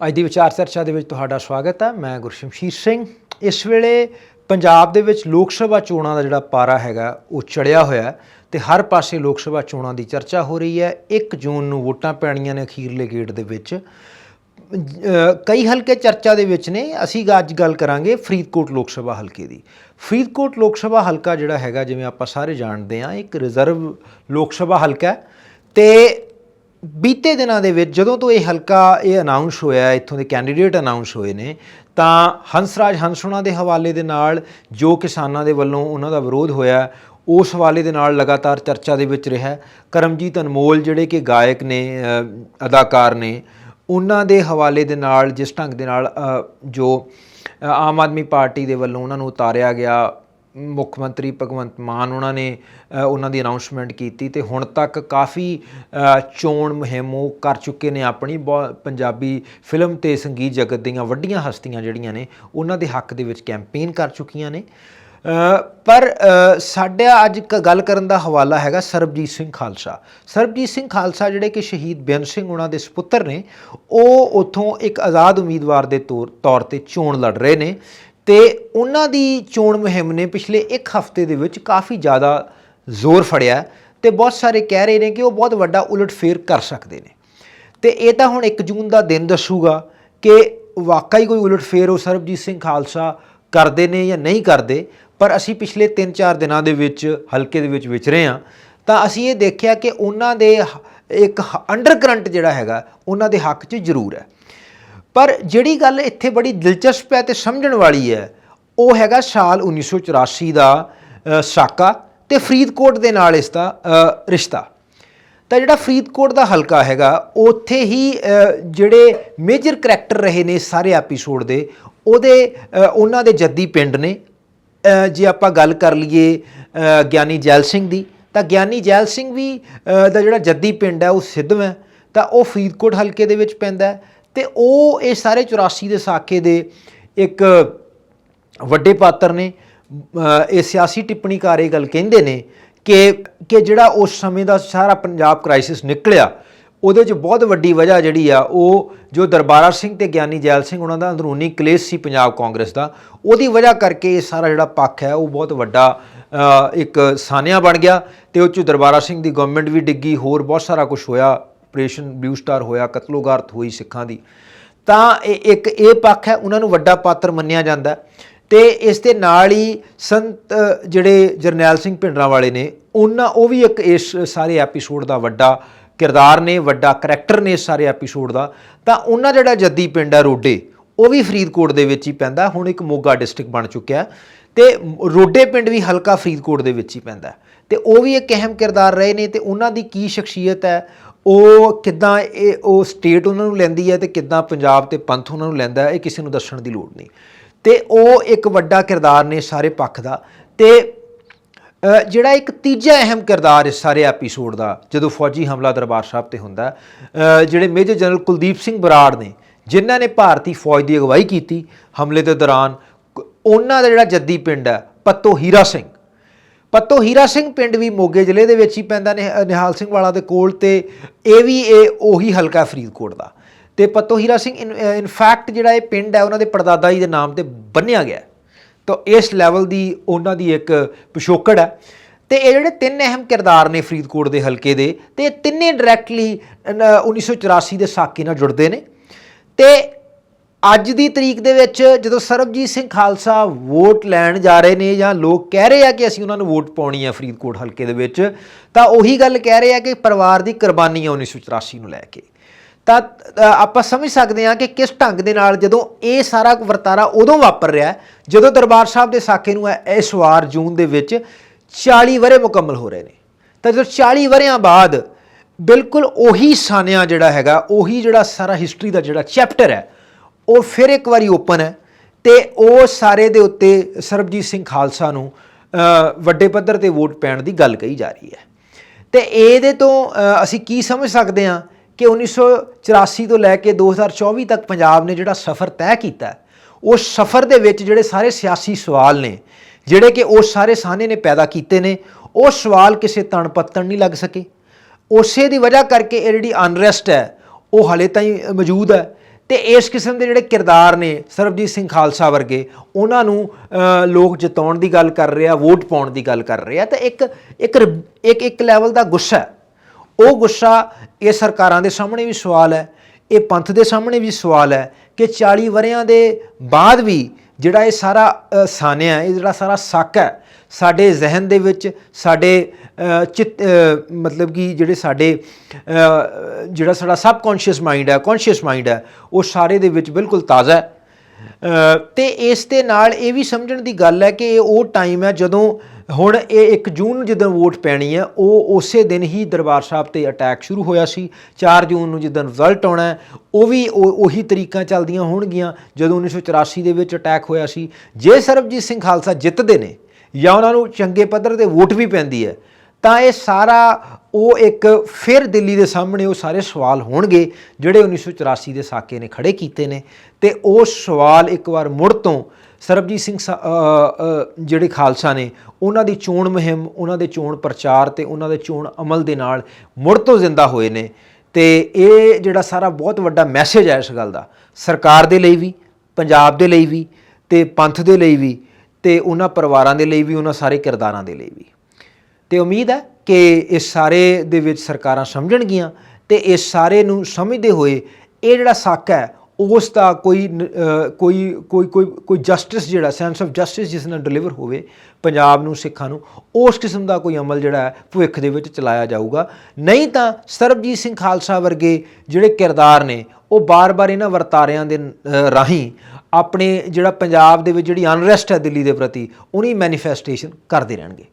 ਅੱਜ ਦੀ ਵਿਚਾਰ ਚਰਚਾ ਦੇ ਵਿੱਚ ਤੁਹਾਡਾ ਸਵਾਗਤ ਹੈ ਮੈਂ ਗੁਰਸ਼ਮਸ਼ੀਰ ਸਿੰਘ। ਇਸ ਵੇਲੇ ਪੰਜਾਬ ਦੇ ਵਿੱਚ ਲੋਕ ਸਭਾ ਚੋਣਾਂ ਦਾ ਜਿਹੜਾ ਪਾਰਾ ਹੈਗਾ, ਉਹ ਚੜਿਆ ਹੋਇਆ ਹੈ ਤੇ ਹਰ ਪਾਸੇ ਲੋਕ ਸਭਾ ਚੋਣਾਂ ਦੀ ਚਰਚਾ ਹੋ ਰਹੀ ਹੈ। 1 ਜੂਨ ਨੂੰ ਵੋਟਾਂ ਪੈਣੀਆਂ ਨੇ ਅਖੀਰਲੇ ਗੇੜ ਦੇ ਵਿੱਚ। ਕਈ ਹਲਕੇ ਚਰਚਾ ਦੇ ਵਿੱਚ ਨੇ। ਅਸੀਂ ਅੱਜ ਗੱਲ ਕਰਾਂਗੇ ਫਰੀਦਕੋਟ ਲੋਕ ਸਭਾ ਹਲਕੇ ਦੀ। ਫਰੀਦਕੋਟ ਲੋਕ ਸਭਾ ਹਲਕਾ ਜਿਹੜਾ ਹੈਗਾ, ਜਿਵੇਂ ਆਪਾਂ ਸਾਰੇ ਜਾਣਦੇ ਹਾਂ, ਇੱਕ ਰਿਜ਼ਰਵ ਲੋਕ ਸਭਾ ਹਲਕਾ ਹੈ ਤੇ ਬੀਤੇ ਦਿਨਾਂ ਦੇ ਵਿੱਚ ਜਦੋਂ ਤੋਂ ਇਹ ਹਲਕਾ ਇਹ ਅਨਾਉਂਸ ਹੋਇਆ ਇੱਥੋਂ ਦੇ ਕੈਂਡੀਡੇਟ ਅਨਾਉਂਸ ਹੋਏ ਨੇ, ਤਾਂ ਹੰਸਰਾਜ ਹੰਸੁਣਾ ਦੇ ਹਵਾਲੇ ਦੇ ਨਾਲ ਜੋ ਕਿਸਾਨਾਂ ਦੇ ਵੱਲੋਂ ਉਹਨਾਂ ਦਾ ਵਿਰੋਧ ਹੋਇਆ, ਉਸ ਹਵਾਲੇ ਦੇ ਨਾਲ ਲਗਾਤਾਰ ਚਰਚਾ ਦੇ ਵਿੱਚ ਰਿਹਾ। ਕਰਮਜੀਤ ਅਨਮੋਲ ਜਿਹੜੇ ਕਿ ਗਾਇਕ ਨੇ ਅਦਾਕਾਰ ਨੇ, ਉਹਨਾਂ ਦੇ ਹਵਾਲੇ ਦੇ ਨਾਲ, ਜਿਸ ਢੰਗ ਦੇ ਨਾਲ ਜੋ ਆਮ ਆਦਮੀ ਪਾਰਟੀ ਦੇ ਵੱਲੋਂ ਉਹਨਾਂ ਨੂੰ ਉਤਾਰਿਆ ਗਿਆ ਮੁੱਖ ਮੰਤਰੀ ਭਗਵੰਤ ਮਾਨ ਉਹਨਾਂ ਨੇ ਉਹਨਾਂ ਦੀ ਅਨਾਉਂਸਮੈਂਟ ਕੀਤੀ ਤੇ ਹੁਣ ਤੱਕ ਕਾਫੀ ਚੋਣ ਮੁਹਿੰਮ ਉਹ ਕਰ ਚੁੱਕੇ ਨੇ ਆਪਣੀ ਬਹੁ- ਪੰਜਾਬੀ ਫਿਲਮ ਤੇ ਸੰਗੀਤ ਜਗਤ ਦੀਆਂ ਵੱਡੀਆਂ ਹਸਤੀਆਂ ਜਿਹੜੀਆਂ ਨੇ, ਉਹਨਾਂ ਦੇ ਹੱਕ ਦੇ ਵਿੱਚ ਕੈਂਪੇਨ ਕਰ ਚੁੱਕੀਆਂ ਨੇ। ਪਰ ਸਾਡਾ ਅੱਜ ਇੱਕ ਗੱਲ ਕਰਨ ਦਾ ਹਵਾਲਾ ਹੈਗਾ ਸਰਬਜੀਤ ਸਿੰਘ ਖਾਲਸਾ। ਸਰਬਜੀਤ ਸਿੰਘ ਖਾਲਸਾ ਜਿਹੜੇ ਕਿ ਸ਼ਹੀਦ ਬੇਅੰਤ ਸਿੰਘ ਉਹਨਾਂ ਦੇ ਸੁਪੁੱਤਰ ਨੇ, ਉਹ ਉਥੋਂ ਇੱਕ ਆਜ਼ਾਦ ਉਮੀਦਵਾਰ ਦੇ ਤੌਰ ਤੌਰ ਤੇ ਚੋਣ ਲੜ ਰਹੇ ਨੇ। ਤੇ ਉਹਨਾਂ ਦੀ ਚੋਣ ਮੁਹਿੰਮ ਨੇ ਪਿਛਲੇ ਇੱਕ ਹਫ਼ਤੇ ਦੇ ਵਿੱਚ ਕਾਫੀ ਜ਼ਿਆਦਾ ਜ਼ੋਰ ਫੜਿਆ ਤੇ ਬਹੁਤ ਸਾਰੇ ਕਹਿ ਰਹੇ ਨੇ ਕਿ ਉਹ ਬਹੁਤ ਵੱਡਾ ਉਲਟਫੇਰ ਕਰ ਸਕਦੇ ਨੇ। ਤੇ ਇਹ ਤਾਂ ਹੁਣ 1 ਜੂਨ ਦਾ ਦਿਨ ਦੱਸੂਗਾ ਕਿ ਵਾਕਈ ਕੋਈ ਉਲਟਫੇਰ ਉਹ ਸਰਬਜੀਤ ਸਿੰਘ ਖਾਲਸਾ ਕਰਦੇ ਨੇ ਜਾਂ ਨਹੀਂ ਕਰਦੇ, ਪਰ ਅਸੀਂ ਪਿਛਲੇ 3-4 ਦਿਨਾਂ ਦੇ ਵਿੱਚ, ਹਲਕੇ ਦੇ ਵਿੱਚ ਵਿਚਰੇ ਹਾਂ, ਤਾਂ ਅਸੀਂ ਇਹ ਦੇਖਿਆ ਕਿ ਉਹਨਾਂ ਦੇ ਇੱਕ ਅੰਡਰ ਕਰੰਟ ਜਿਹੜਾ ਹੈਗਾ, ਉਹਨਾਂ ਦੇ ਹੱਕ 'ਚ ਜ਼ਰੂਰ ਹੈ। ਪਰ ਜਿਹੜੀ ਗੱਲ ਇੱਥੇ ਬੜੀ ਦਿਲਚਸਪ ਹੈ ਤੇ ਸਮਝਣ ਵਾਲੀ ਹੈ, ਉਹ ਹੈਗਾ ਸਾਲ 1984 ਦਾ ਸਾਕਾ ਤੇ ਫਰੀਦਕੋਟ ਦੇ ਨਾਲ ਇਸ ਦਾ ਰਿਸ਼ਤਾ। ਤਾਂ ਜਿਹੜਾ ਫਰੀਦਕੋਟ ਦਾ ਹਲਕਾ ਹੈਗਾ, ਉੱਥੇ ਹੀ ਜਿਹੜੇ ਮੇਜਰ ਕਰੈਕਟਰ ਰਹੇ ਨੇ ਸਾਰੇ ਐਪੀਸੋਡ ਦੇ, ਉਹਦੇ ਉਹਨਾਂ ਦੇ ਜੱਦੀ ਪਿੰਡ ਨੇ। ਜੇ ਆਪਾਂ ਗੱਲ ਕਰ ਲਈਏ ਗਿਆਨੀ ਜੈਲ ਸਿੰਘ ਦੀ, ਤਾਂ ਗਿਆਨੀ ਜੈਲ ਸਿੰਘ ਵੀ ਦਾ ਜਿਹੜਾ ਜੱਦੀ ਪਿੰਡ ਹੈ, ਉਹ ਸਿੱਧਵ ਹੈ। ਤਾਂ ਉਹ ਫਰੀਦਕੋਟ ਹਲਕੇ ਦੇ ਵਿੱਚ ਪੈਂਦਾ ਤੇ ਉਹ ਇਹ ਸਾਰੇ 84 ਦੇ ਸਾਕੇ ਦੇ ਇੱਕ ਵੱਡੇ ਪਾਤਰ ਨੇ ਇਹ ਸਿਆਸੀ ਟਿੱਪਣੀਕਾਰ ਇਹ ਗੱਲ ਕਹਿੰਦੇ ਨੇ ਕਿ ਕਿ ਜਿਹੜਾ ਉਸ ਸਮੇਂ ਦਾ ਸਾਰਾ ਪੰਜਾਬ ਕ੍ਰਾਈਸਿਸ ਨਿਕਲਿਆ, ਉਹਦੇ 'ਚ ਬਹੁਤ ਵੱਡੀ ਵਜ੍ਹਾ ਜਿਹੜੀ ਆ, ਉਹ ਜੋ ਦਰਬਾਰਾ ਸਿੰਘ ਤੇ ਗਿਆਨੀ ਜੈਲ ਸਿੰਘ ਉਹਨਾਂ ਦਾ ਅੰਦਰੂਨੀ ਕਲੇਸ਼ ਸੀ ਪੰਜਾਬ ਕਾਂਗਰਸ ਦਾ, ਉਹਦੀ ਵਜ੍ਹਾ ਕਰਕੇ ਇਹ ਸਾਰਾ ਜਿਹੜਾ ਪੱਖ ਹੈ, ਉਹ ਬਹੁਤ ਵੱਡਾ ਇੱਕ ਸਾਨਿਆ ਬਣ ਗਿਆ ਤੇ ਉਹ 'ਚ ਦਰਬਾਰਾ ਸਿੰਘ ਦੀ ਗਵਰਨਮੈਂਟ ਵੀ ਡਿੱਗੀ, ਹੋਰ ਬਹੁਤ ਸਾਰਾ ਕੁਝ ਹੋਇਆ ਆਪਰੇਸ਼ਨ ਬਲੂ ਸਟਾਰ ਹੋਇਆ, ਕਤਲੋਗਾਰਤ ਹੋਈ ਸਿੱਖਾਂ ਦੀ। ਤਾਂ ਇਹ ਇੱਕ ਇਹ ਪੱਖ ਹੈ, ਉਹਨਾਂ ਨੂੰ ਵੱਡਾ ਪਾਤਰ ਮੰਨਿਆ ਜਾਂਦਾ ਹੈ। ਤੇ ਇਸ ਦੇ ਨਾਲ ਹੀ ਸੰਤ, ਜਿਹੜੇ ਜਰਨੈਲ ਸਿੰਘ ਭਿੰਡਰਾਂ ਵਾਲੇ ਨੇ, ਉਹਨਾਂ, ਉਹ ਵੀ ਇੱਕ ਇਸ ਸਾਰੇ ਐਪੀਸੋਡ ਦਾ ਵੱਡਾ ਕਿਰਦਾਰ ਨੇ, ਵੱਡਾ ਕਰੈਕਟਰ ਨੇ ਇਸ ਸਾਰੇ ਐਪੀਸੋਡ ਦਾ। ਤਾਂ ਉਹਨਾਂ ਜਿਹੜਾ ਜੱਦੀ ਪਿੰਡ ਹੈ, ਰੋਡੇ, ਉਹ ਵੀ ਫਰੀਦਕੋਟ ਦੇ ਵਿੱਚ ਹੀ ਪੈਂਦਾ ਹੁਣ ਇੱਕ ਮੋਗਾ ਡਿਸਟ੍ਰਿਕਟ ਬਣ ਚੁੱਕਿਆ ਤੇ ਰੋਡੇ ਪਿੰਡ ਵੀ ਹਲਕਾ ਫਰੀਦਕੋਟ ਦੇ ਵਿੱਚ ਹੀ ਪੈਂਦਾ ਤੇ ਉਹ ਵੀ ਇੱਕ ਅਹਿਮ ਕਿਰਦਾਰ ਰਹੇ ਨੇ, ਤੇ ਉਹਨਾਂ ਦੀ ਕੀ ਸ਼ਖਸੀਅਤ ਹੈ ਉਹ ਕਿੱਦਾਂ ਇਹ ਉਹ ਸਟੇਟ ਉਹਨਾਂ ਨੂੰ ਲੈਂਦੀ ਹੈ ਤੇ ਕਿੱਦਾਂ ਪੰਜਾਬ ਤੇ ਪੰਥ ਉਹਨਾਂ ਨੂੰ ਲੈਂਦਾ ਹੈ, ਇਹ ਕਿਸੇ ਨੂੰ ਦੱਸਣ ਦੀ ਲੋੜ ਨਹੀਂ। ਤੇ ਉਹ ਇੱਕ ਵੱਡਾ ਕਿਰਦਾਰ ਨੇ ਸਾਰੇ ਪੱਖ ਦਾ ਤੇ ਜਿਹੜਾ ਇੱਕ ਤੀਜਾ ਅਹਿਮ ਕਿਰਦਾਰ ਇਸ ਸਾਰੇ ਐਪੀਸੋਡ ਦਾ, ਜਦੋਂ ਫੌਜੀ ਹਮਲਾ ਦਰਬਾਰ ਸਾਹਿਬ ਤੇ ਹੁੰਦਾ ਜਿਹੜੇ ਮੇਜਰ ਜਨਰਲ ਕੁਲਦੀਪ ਸਿੰਘ ਬਰਾੜ ਨੇ, ਜਿਨ੍ਹਾਂ ਨੇ ਭਾਰਤੀ ਫੌਜ ਦੀ ਅਗਵਾਈ ਕੀਤੀ ਹਮਲੇ ਦੇ ਦੌਰਾਨ, ਕ- ਉਹਨਾਂ ਦਾ ਜਿਹੜਾ ਜੱਦੀ ਪਿੰਡ ਹੈ, ਪੱਤੋ ਹੀਰਾ ਸਿੰਘ ਪੱਤੋ ਹੀਰਾ ਸਿੰਘ ਪਿੰਡ ਵੀ ਮੋਗੇ ਜ਼ਿਲ੍ਹੇ ਦੇ ਵਿੱਚ ਹੀ ਪੈਂਦਾ ਨੇ ਨਿਹਾਲ ਸਿੰਘ ਵਾਲਾ ਦੇ ਕੋਲ ਤੇ ਇਹ ਵੀ ਇਹ ਉਹੀ ਹਲਕਾ ਫਰੀਦਕੋਟ ਦਾ। ਤੇ ਪੱਤੋ ਹੀਰਾ ਸਿੰਘ ਇਨ ਫੈਕਟ ਜਿਹੜਾ ਇਹ ਪਿੰਡ ਹੈ, ਉਹਨਾਂ ਦੇ ਪੜਦਾਦਾ ਜੀ ਦੇ ਨਾਮ ਤੇ ਬੰਨਿਆ ਗਿਆ ਤਾਂ ਇਸ ਲੈਵਲ ਦੀ ਉਹਨਾਂ ਦੀ ਇੱਕ ਪਿਛੋਕੜ ਹੈ। ਤੇ ਇਹ ਜਿਹੜੇ ਤਿੰਨ ਅਹਿਮ ਕਿਰਦਾਰ ਨੇ ਫਰੀਦਕੋਟ ਦੇ ਹਲਕੇ ਦੇ, ਤੇ ਇਹ ਤਿੰਨੇ ਡਾਇਰੈਕਟਲੀ 1984 ਦੇ ਸਾਕੇ ਨਾਲ ਜੁੜਦੇ ਨੇ। ਤੇ ਅੱਜ ਦੀ ਤਰੀਕ ਦੇ ਵਿੱਚ ਜਦੋਂ ਸਰਬਜੀਤ ਸਿੰਘ ਖਾਲਸਾ ਵੋਟ ਲੈਣ ਜਾ ਰਹੇ ਨੇ ਜਾਂ ਲੋਕ ਕਹਿ ਰਹੇ ਆ ਕਿ ਅਸੀਂ ਉਹਨਾਂ ਨੂੰ ਵੋਟ ਪਾਉਣੀ ਆ ਫਰੀਦਕੋਟ ਹਲਕੇ ਦੇ ਵਿੱਚ, ਤਾਂ ਉਹੀ ਗੱਲ ਕਹਿ ਰਹੇ ਆ ਕਿ ਪਰਿਵਾਰ ਦੀ ਕੁਰਬਾਨੀ ਆ 1984 ਨੂੰ ਲੈ ਕੇ। ਤਾਂ ਆਪਾਂ ਸਮਝ ਸਕਦੇ ਹਾਂ ਕਿ ਕਿਸ ਢੰਗ ਦੇ ਨਾਲ ਜਦੋਂ ਇਹ ਸਾਰਾ ਵਰਤਾਰਾ ਉਦੋਂ ਵਾਪਰ ਰਿਹਾ, ਜਦੋਂ ਦਰਬਾਰ ਸਾਹਿਬ ਦੇ ਸਾਕੇ ਨੂੰ ਇਸ ਵਾਰ ਜੂਨ ਦੇ ਵਿੱਚ 40 ਵਰੇ ਮੁਕੰਮਲ ਹੋ ਰਹੇ ਨੇ। ਤਾਂ ਜਦੋਂ 40 ਵਰਿਆਂ ਬਾਅਦ ਬਿਲਕੁਲ ਉਹੀ ਸਾਨਿਆ ਜਿਹੜਾ ਹੈਗਾ, ਉਹੀ ਜਿਹੜਾ ਸਾਰਾ ਹਿਸਟਰੀ ਦਾ ਜਿਹੜਾ ਚੈਪਟਰ ਹੈ ਉਹ ਫਿਰ ਇੱਕ ਵਾਰੀ ਓਪਨ ਹੈ ਤੇ ਉਹ ਸਾਰੇ ਦੇ ਉੱਤੇ ਸਰਬਜੀਤ ਸਿੰਘ ਖਾਲਸਾ ਨੂੰ ਵੱਡੇ ਪੱਧਰ ਤੇ ਵੋਟ ਪੈਣ ਦੀ ਗੱਲ ਕਹੀ ਜਾ ਰਹੀ ਹੈ। ਤੇ ਇਹਦੇ ਤੋਂ ਅਸੀਂ ਕੀ ਸਮਝ ਸਕਦੇ ਹਾਂ ਕਿ 1984 ਤੋਂ ਲੈ ਕੇ 2024 ਤੱਕ ਪੰਜਾਬ ਨੇ ਜਿਹੜਾ ਸਫ਼ਰ ਤੈਅ ਕੀਤਾ ਉਸ ਸਫ਼ਰ ਦੇ ਵਿੱਚ ਜਿਹੜੇ ਸਾਰੇ ਸਿਆਸੀ ਸਵਾਲ ਨੇ, ਜਿਹੜੇ ਕਿ ਉਹ ਸਾਰੇ ਸਾਹਨੇ ਨੇ ਪੈਦਾ ਕੀਤੇ ਨੇ, ਉਹ ਸਵਾਲ ਕਿਸੇ ਤਣ ਪੱਤਣ ਨਹੀਂ ਲੱਗ ਸਕੇ। ਉਸੇ ਦੀ ਵਜ੍ਹਾ ਕਰਕੇ ਇਹ ਜਿਹੜੀ ਅਨਰੈਸਟ ਹੈ, ਉਹ ਹਲੇ ਤਾਈਂ ਮੌਜੂਦ ਹੈ। ਤੇ ਇਸ ਕਿਸਮ ਦੇ ਜਿਹੜੇ ਕਿਰਦਾਰ ਨੇ ਸਰਬਜੀਤ ਸਿੰਘ ਖਾਲਸਾ ਵਰਗੇ, ਉਹਨਾਂ ਨੂੰ ਲੋਕ ਜਿਤਾਉਣ ਦੀ ਗੱਲ ਕਰ ਰਹੇ ਆ ਵੋਟ ਪਾਉਣ ਦੀ ਗੱਲ ਕਰ ਰਹੇ ਆ ਤਾਂ ਇੱਕ ਇੱਕ ਇੱਕ ਇੱਕ ਲੈਵਲ ਦਾ ਗੁੱਸਾ ਉਹ ਗੁੱਸਾ ਇਹ ਸਰਕਾਰਾਂ ਦੇ ਸਾਹਮਣੇ ਵੀ ਸਵਾਲ ਹੈ, ਇਹ ਪੰਥ ਦੇ ਸਾਹਮਣੇ ਵੀ ਸਵਾਲ ਹੈ ਕਿ 40 ਵਰਿਆਂ ਦੇ ਬਾਅਦ ਵੀ ਜਿਹੜਾ ਇਹ ਸਾਰਾ ਸਾਨਿਆ ਇਹ ਜਿਹੜਾ ਸਾਰਾ ਸੱਕ ਹੈ ਸਾਡੇ ਜ਼ਿਹਨ ਦੇ ਵਿੱਚ, ਸਾਡੇ ਚਿਤ ਮਤਲਬ ਕਿ ਜਿਹੜੇ ਸਾਡੇ ਜਿਹੜਾ ਸਾਡਾ ਸਬਕੌਂਸ਼ੀਅਸ ਮਾਈਂਡ ਹੈ, ਕੌਂਸ਼ੀਅਸ ਮਾਈਂਡ ਹੈ, ਉਹ ਸਾਰੇ ਦੇ ਵਿੱਚ ਬਿਲਕੁਲ ਤਾਜ਼ਾ ਹੈ। ਤੇ ਇਸ ਦੇ ਨਾਲ ਇਹ ਵੀ ਸਮਝਣ ਦੀ ਗੱਲ ਹੈ ਕਿ ਇਹ ਉਹ ਟਾਈਮ ਹੈ ਜਦੋਂ ਹੁਣ ਇਹ 1 ਜੂਨ ਨੂੰ ਜਦੋਂ ਵੋਟ ਪੈਣੀ ਹੈ, ਉਹ ਉਸੇ ਦਿਨ ਹੀ ਦਰਬਾਰ ਸਾਹਿਬ ਤੇ ਅਟੈਕ ਸ਼ੁਰੂ ਹੋਇਆ ਸੀ। 4 ਜੂਨ ਨੂੰ ਜਦੋਂ ਰਿਜ਼ਲਟ ਆਉਣਾ ਉਹ ਵੀ ਉਹ- ਉਹੀ ਤਰੀਕਾਂ ਚੱਲਦੀਆਂ ਹੋਣਗੀਆਂ ਜਦੋਂ 1984 ਦੇ ਵਿੱਚ ਅਟੈਕ ਹੋਇਆ ਸੀ। ਜੇ ਸਰਬਜੀਤ ਸਿੰਘ ਖਾਲਸਾ ਜਿੱਤਦੇ ਨੇ ਜਾਂ ਉਹਨਾਂ ਨੂੰ ਚੰਗੇ ਪੱਧਰ ਤੇ ਵੋਟ ਵੀ ਪੈਂਦੀ ਹੈ, ਤਾਂ ਇਹ ਸਾਰਾ ਉਹ ਇੱਕ ਫਿਰ ਦਿੱਲੀ ਦੇ ਸਾਹਮਣੇ ਉਹ ਸਾਰੇ ਸਵਾਲ ਹੋਣਗੇ, ਜਿਹੜੇ 1984 ਦੇ ਸਾਕੇ ਨੇ ਖੜੇ ਕੀਤੇ ਨੇ। ਤੇ ਉਹ ਸਵਾਲ ਇੱਕ ਵਾਰ ਮੁੜ ਤੋਂ ਸਰਬਜੀਤ ਸਿੰਘ ਸਾ- ਜਿਹੜੇ ਖਾਲਸਾ ਨੇ, ਉਹਨਾਂ ਦੀ ਚੋਣ ਮੁਹਿੰਮ, ਉਹਨਾਂ ਦੇ ਚੋਣ ਪ੍ਰਚਾਰ ਤੇ ਉਹਨਾਂ ਦੇ ਚੋਣ ਅਮਲ ਦੇ ਨਾਲ ਮੁੜ ਤੋਂ ਜ਼ਿੰਦਾ ਹੋਏ ਨੇ। ਤੇ ਇਹ ਜਿਹੜਾ ਸਾਰਾ ਬਹੁਤ ਵੱਡਾ ਮੈਸੇਜ ਹੈ ਇਸ ਗੱਲ ਦਾ। ਸਰਕਾਰ ਦੇ ਲਈ ਵੀ, ਪੰਜਾਬ ਦੇ ਲਈ ਵੀ, ਤੇ ਪੰਥ ਦੇ ਲਈ ਵੀ ਤੇ ਉਹਨਾਂ ਪਰਿਵਾਰਾਂ ਦੇ ਲਈ ਵੀ, ਉਹਨਾਂ ਸਾਰੇ ਕਿਰਦਾਰਾਂ ਦੇ ਲਈ ਵੀ। ਤੇ ਉਮੀਦ ਹੈ ਕਿ ਇਸ ਸਾਰੇ ਦੇ ਵਿੱਚ ਸਰਕਾਰਾਂ ਸਮਝਣਗੀਆਂ ਤੇ ਇਸ ਸਾਰੇ ਨੂੰ ਸਮਝਦੇ ਹੋਏ ਇਹ ਜਿਹੜਾ ਸੱਕ ਹੈ, ਉਸ ਦਾ ਕੋਈ ਨ- ਕੋਈ ਕੋਈ ਕੋਈ ਕੋਈ ਜਸਟਿਸ ਜਿਹੜਾ ਸੈਂਸ ਆਫ ਜਸਟਿਸ ਜਿਸ ਨਾਲ ਡਿਲੀਵਰ ਹੋਵੇ ਪੰਜਾਬ ਨੂੰ, ਸਿੱਖਾਂ ਨੂੰ, ਉਸ ਕਿਸਮ ਦਾ ਕੋਈ ਅਮਲ ਜਿਹੜਾ ਹੈ, ਭਵਿੱਖ ਦੇ ਵਿੱਚ ਚਲਾਇਆ ਜਾਊਗਾ। ਨਹੀਂ ਤਾਂ ਸਰਬਜੀਤ ਸਿੰਘ ਖਾਲਸਾ ਵਰਗੇ ਜਿਹੜੇ ਕਿਰਦਾਰ ਨੇ, ਉਹ ਬਾਰ-ਬਾਰ ਇਹਨਾਂ ਵਰਤਾਰਿਆਂ ਦੇ ਰਾਹੀਂ ਆਪਣੇ ਜਿਹੜਾ ਪੰਜਾਬ ਦੇ ਵਿੱਚ ਜਿਹੜੀ ਅਨਰੈਸਟ ਹੈ ਦਿੱਲੀ ਦੇ ਪ੍ਰਤੀ, ਉਹਨੀ ਮੈਨੀਫੈਸਟੇਸ਼ਨ ਕਰਦੇ ਰਹਿਣਗੇ।